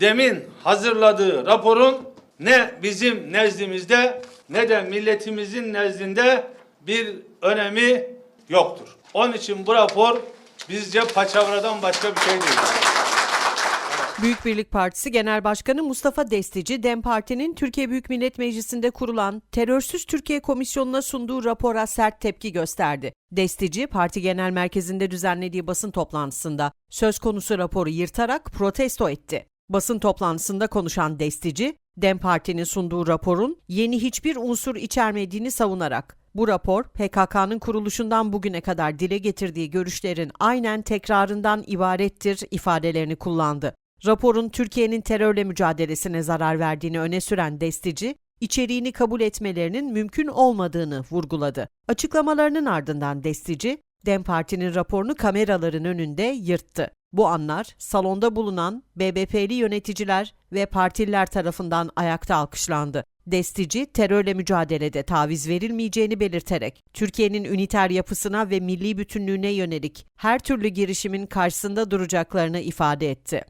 demin hazırladığı raporun ne bizim nezdimizde ne de milletimizin nezdinde bir önemi yoktur. Onun için bu rapor bizce paçavradan başka bir şey değil. Büyük Birlik Partisi Genel Başkanı Mustafa Destici, DEM Parti'nin Türkiye Büyük Millet Meclisi'nde kurulan Terörsüz Türkiye Komisyonu'na sunduğu rapora sert tepki gösterdi. Destici, parti genel merkezinde düzenlediği basın toplantısında söz konusu raporu yırtarak protesto etti. Basın toplantısında konuşan Destici, DEM Parti'nin sunduğu raporun yeni hiçbir unsur içermediğini savunarak bu rapor PKK'nın kuruluşundan bugüne kadar dile getirdiği görüşlerin aynen tekrarından ibarettir ifadelerini kullandı. Raporun Türkiye'nin terörle mücadelesine zarar verdiğini öne süren Destici, içeriğini kabul etmelerinin mümkün olmadığını vurguladı. Açıklamalarının ardından Destici, DEM Parti'nin raporunu kameraların önünde yırttı. Bu anlar salonda bulunan BBP'li yöneticiler ve partililer tarafından ayakta alkışlandı. Destici, terörle mücadelede taviz verilmeyeceğini belirterek, Türkiye'nin üniter yapısına ve milli bütünlüğüne yönelik her türlü girişimin karşısında duracaklarını ifade etti.